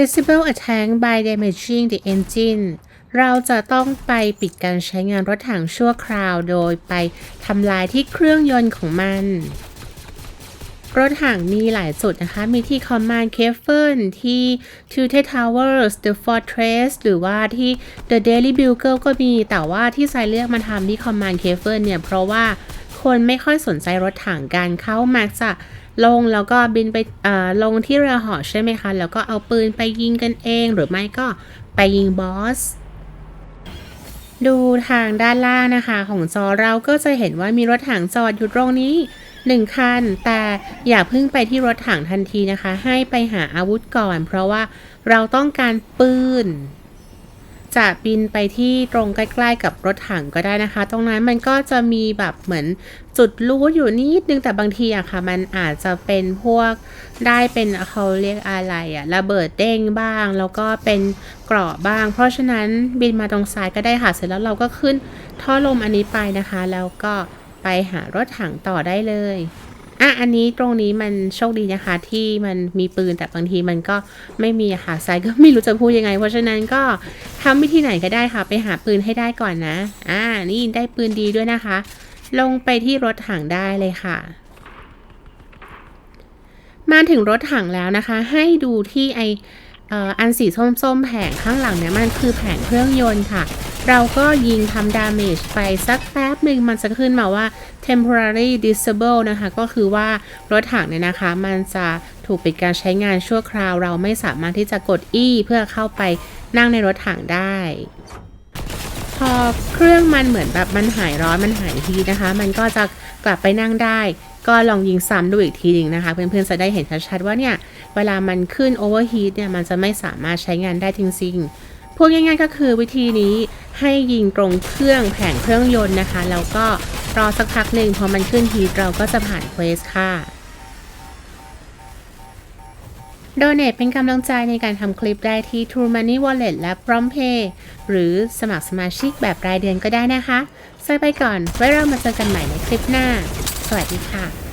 Disable a tank by damaging the engine เราจะต้องไปปิดการใช้งานรถถังชั่วคราวโดยไปทำลายที่เครื่องยนต์ของมัน รถถังมีหลายจุดนะคะ มีที่ Command c a v e n ที่ Tilted Towers The Fortress หรือว่าที่ The Daily Bugle ก็มี แต่ว่าที่ไซเลือกมาทำที่ Command c a v e n เนี่ย เพราะว่า คนไม่ค่อยสนใจรถถังกันเขามักจะลงแล้วก็บินไปลงที่เรือหอใช่ไหมคะ แล้วก็เอาปืนไปยิงกันเอง หรือไม่ก็ไปยิงบอส ดูทางด้านล่างนะคะของจอเราก็จะเห็นว่ามีรถถังจอดอยู่ตรงนี้หนึ่งคัน แต่อย่าเพิ่งไปที่รถถังทันทีนะคะ ให้ไปหาอาวุธก่อน เพราะว่าเราต้องการปืน จะบินไปที่ตรงใกล้ๆกับรถถังก็ได้นะคะ ตรงนั้นมันก็จะมีแบบเหมือนจุดรูอยู่นิดนึงแต่บางทีอะค่ะ มันอาจจะเป็นพวกได้เป็นเขาเรียกอะไรอะระเบิดเด้งบ้าง แล้วก็เป็นเกราะบ้าง เพราะฉะนั้นบินมาตรงซ้ายก็ได้ค่ะ เสร็จแล้วเราก็ขึ้นท่อลมอันนี้ไปนะคะ แล้วก็ไปหารถถังต่อได้เลย อะอันนี้ตรงนี้มันโชคดีนะคะที่มันมีปืนแต่บางทีมันก็ไม่มีค่ะสายก็ไม่รู้จะพูดยังไง เพราะฉะนั้นก็ทำวิธีไหนก็ได้ค่ะ ไปหาปืนให้ได้ก่อนนะ อ่านี่ได้ปืนดีด้วยนะคะ ลงไปที่รถถังได้เลยค่ะ มาถึงรถถังแล้วนะคะ ให้ดูที่ไออออันสีส้มๆแผงข้างหลังเนี่ยมันคือแผงเครื่องยนต์ค่ะ เราก็ยิงทำดาเมจไปสักแป๊บหนึ่งมันจะขึ้นมาว่า temporary disable นะคะ ก็คือว่ารถถังเนี่ยนะคะ มันจะถูกปิดการใช้งานชั่วคราว เราไม่สามารถที่จะกด E เพื่อเข้าไปนั่งในรถถังได้ พอเครื่องมันเหมือนแบบมันหายร้อนมันหายฮีนะคะ มันก็จะกลับไปนั่งได้ ก็ลองยิงซ้ำดูอีกทีหนึ่งนะคะ เพื่อนๆจะได้เห็นชัดๆว่าเนี่ย เวลามันขึ้นโอเวอร์ฮีทเนี่ยมันจะไม่สามารถใช้งานได้จริงๆ พูดง่ายๆก็คือวิธีนี้ให้ยิงตรงเครื่องแผงเครื่องยนต์นะคะ แล้วก็รอสักพักหนึ่งพอมันขึ้นฮีทเราก็จะผ่านเควสค่ะโดเน a เป็นกำลังใจในการทำคลิปได้ที่ True Money Wallet และ PromptPay หรือสมัครสมาชิกแบบรายเดือนก็ได้นะคะสายไปก่อน ไว้เรามาเจอกันใหม่ในคลิปหน้า สวัสดีค่ะ